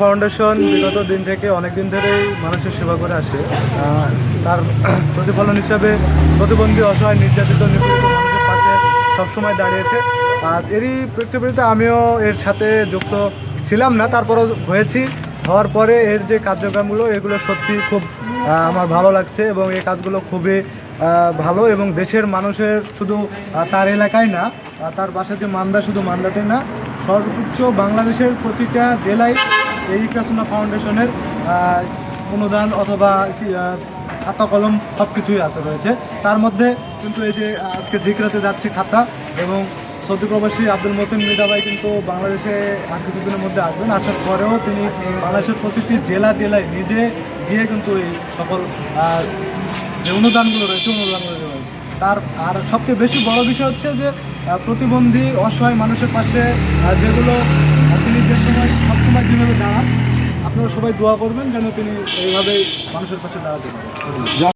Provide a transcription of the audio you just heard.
Foundation বিগত দিন থেকে অনেক দিন ধরেই মানুষের সেবা করে আসে। তার প্রতিফলন হিসাবে প্রতিবন্ধী, অসহায়, নির্যাতিত, নিপীড়িত মানুষের পাশে সবসময় দাঁড়িয়েছে। আর এরই প্রেক্ষাপটে আমিও এর সাথে যুক্ত ছিলাম না, তারপরও হয়েছি। হওয়ার পরে এর যে কার্যক্রমগুলো, এগুলো সত্যি খুব আমার ভালো লাগছে এবং এই কাজগুলো খুবই ভালো এবং দেশের মানুষের শুধু তার এলাকায় না তার বাসা যে মান্দা শুধু মান্দাতে না, সর্বোচ্চ বাংলাদেশের প্রতিটা জেলায় এই ইকাসুনা ফাউন্ডেশনের অনুদান অথবা খাতা, কলম সব কিছুই আছে রয়েছে। তার মধ্যে কিন্তু এই যে আজকে ধিকরাতে যাচ্ছে খাতা এবং সৌদি প্রবাসী আব্দুল মতিন মৃদা ভাই কিন্তু বাংলাদেশে আর কিছুদিনের মধ্যে আসবেন। আসার পরেও তিনি বাংলাদেশের প্রতিটি জেলা, জেলায় নিজে গিয়ে কিন্তু এই সকল যে অনুদানগুলো রয়েছে, অনুদানগুলো দেবেন। তার, আর সবচেয়ে বেশি বড় বিষয় হচ্ছে যে প্রতিবন্ধী, অসহায় মানুষের পাশে যেগুলো তিনি যে সময় আপনারা সবাই দোয়া করবেন যেন তিনি এইভাবেই মানুষের পাশে দাঁড়াতে পারেন।